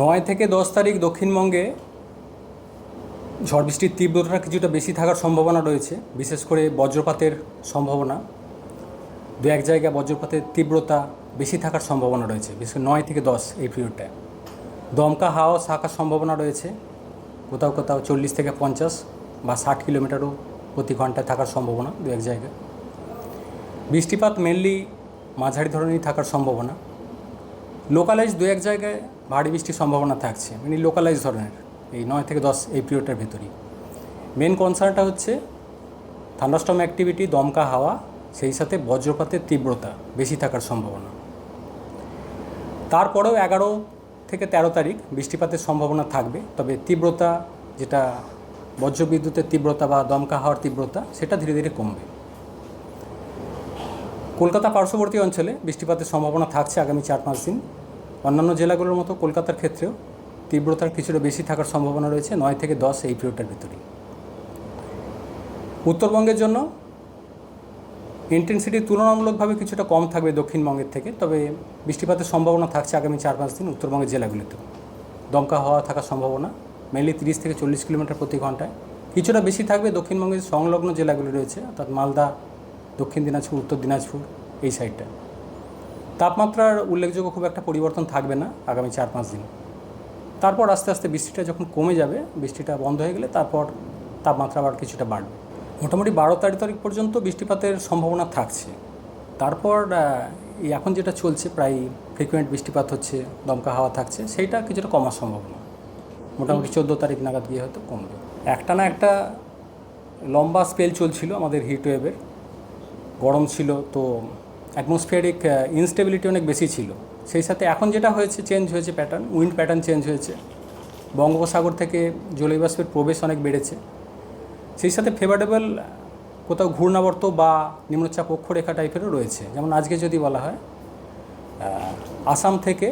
নয় থেকে দশ তারিখ দক্ষিণবঙ্গে ঝড় বৃষ্টির তীব্রতা কিছুটা বেশি থাকার সম্ভাবনা রয়েছে, বিশেষ করে বজ্রপাতের সম্ভাবনা। দু এক জায়গায় বজ্রপাতের তীব্রতা বেশি থাকার সম্ভাবনা রয়েছে, বিশেষ করে নয় থেকে দশ এই পিরিয়ডটায় দমকা হাওয়া থাকার সম্ভাবনা রয়েছে, কোথাও কোথাও চল্লিশ থেকে পঞ্চাশ বা ষাট কিলোমিটারও প্রতি ঘন্টায় থাকার সম্ভাবনা দু এক জায়গায়। বৃষ্টিপাত মেনলি মাঝারি ধরনেরই থাকার সম্ভাবনা। লোকালাইজ দু এক জায়গায় ভারী বৃষ্টির সম্ভাবনা থাকছে মানে লোকালাইজ ধরনের, এই নয় থেকে দশ এই পিরিয়ডটার ভেতরেই। মেন কনসার্নটা হচ্ছে থান্ডাস্টম অ্যাক্টিভিটি দমকা হাওয়া, সেই সাথে বজ্রপাতের তীব্রতা বেশি থাকার সম্ভাবনা। তারপরেও এগারো থেকে তেরো তারিখ বৃষ্টিপাতের সম্ভাবনা থাকবে, তবে তীব্রতা যেটা বজ্রবিদ্যুতের তীব্রতা বা দমকা হাওয়ার তীব্রতা, সেটা ধীরে ধীরে কমবে। কলকাতা পার্শ্ববর্তী অঞ্চলে বৃষ্টিপাতের সম্ভাবনা থাকছে আগামী চার পাঁচ দিন। অন্যান্য জেলাগুলোর মতো কলকাতার ক্ষেত্রেও তীব্রতার কিছুটা বেশি থাকার সম্ভাবনা রয়েছে নয় থেকে দশ এই পিরিয়ডটার ভিতরেই। উত্তরবঙ্গের জন্য ইন্টেন্সিটি তুলনামূলকভাবে কিছুটা কম থাকবে দক্ষিণবঙ্গের থেকে, তবে বৃষ্টিপাতের সম্ভাবনা থাকছে আগামী চার পাঁচ দিন উত্তরবঙ্গের জেলাগুলিতে দমকা হওয়া থাকার সম্ভাবনা মেনলি তিরিশ থেকে চল্লিশ কিলোমিটার প্রতি ঘন্টায় কিছুটা বেশি থাকবে দক্ষিণবঙ্গের সংলগ্ন জেলাগুলি রয়েছে, অর্থাৎ মালদা, দক্ষিণ দিনাজপুর, উত্তর দিনাজপুর, এই সাইডটা তাপমাত্রার উল্লেখযোগ্য খুব একটা পরিবর্তন থাকবে না আগামী চার পাঁচ দিন। তারপর আস্তে আস্তে বৃষ্টিটা যখন কমে যাবে বৃষ্টিটা বন্ধ হয়ে গেলে তারপর তাপমাত্রা আবার কিছুটা বাড়বে। মোটামুটি বারো তারিখ তারিখ পর্যন্ত বৃষ্টিপাতের সম্ভাবনা থাকছে। তারপর এখন যেটা চলছে প্রায় ফ্রিকুয়েন্ট বৃষ্টিপাত হচ্ছে দমকা হাওয়া থাকছে সেইটা কিছুটা কমার সম্ভাবনা মোটামুটি চোদ্দ তারিখ নাগাদ গিয়ে হয়তো কমবে। একটা না একটা লম্বা স্পেল চলছিল আমাদের হিট ওয়েভের গরম ছিল তো অ্যাটমসফিয়ারিক ইনস্টেবিলিটি অনেক বেশি ছিল। সেই সাথে এখন যেটা হয়েছে চেঞ্জ হয়েছে প্যাটার্ন উইন্ড প্যাটার্ন চেঞ্জ হয়েছে। বঙ্গোপসাগর থেকে জলীয়বাষ্পের প্রবেশ অনেক বেড়েছে। সেই সাথে ফেভারেবল কোথাও ঘূর্ণাবর্ত বা নিম্নচাপ অক্ষরেখা টাইপেরও রয়েছে। যেমন আজকে যদি বলা হয় আসাম থেকে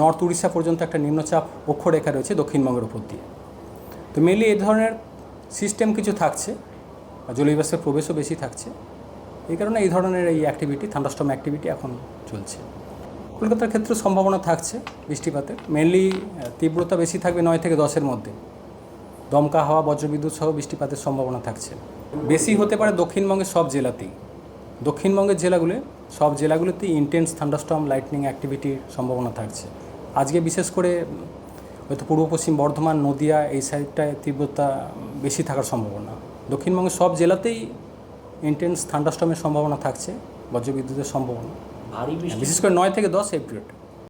নর্থ উড়িষ্যা পর্যন্ত একটা নিম্নচাপ অক্ষরেখা রয়েছে দক্ষিণবঙ্গের উপর দিয়ে। তো মেনলি এই ধরনের সিস্টেম কিছু থাকছে জলীয়বাষ্পের প্রবেশও বেশি থাকছে। এই কারণে এই ধরনের এই অ্যাক্টিভিটি থান্ডাস্টম অ্যাক্টিভিটি এখন চলছে। কলকাতার ক্ষেত্রে সম্ভাবনা থাকছে বৃষ্টিপাতের। মেনলি তীব্রতা বেশি থাকবে নয় থেকে দশের মধ্যে। দমকা হাওয়া, বজ্রবিদ্যুৎ সহ বৃষ্টিপাতের সম্ভাবনা থাকছে। বেশি হতে পারে দক্ষিণবঙ্গের সব জেলাতেই। দক্ষিণবঙ্গের জেলাগুলো, সব জেলাগুলোতেই ইন্টেন্স থান্ডাস্টর্ম লাইটনিং অ্যাক্টিভিটির সম্ভাবনা থাকছে। আজকে বিশেষ করে হয়তো পূর্ব পশ্চিম বর্ধমান, নদিয়া, এই সাইডটায় তীব্রতা বেশি থাকার সম্ভাবনা। দক্ষিণবঙ্গের সব জেলাতেই ইন্টেন্স থান্ডাস্টমের সম্ভাবনা থাকছে বজ্রবিদ্যুতের সম্ভাবনা। বিশেষ করে নয় থেকে দশ এই পিরিয়ড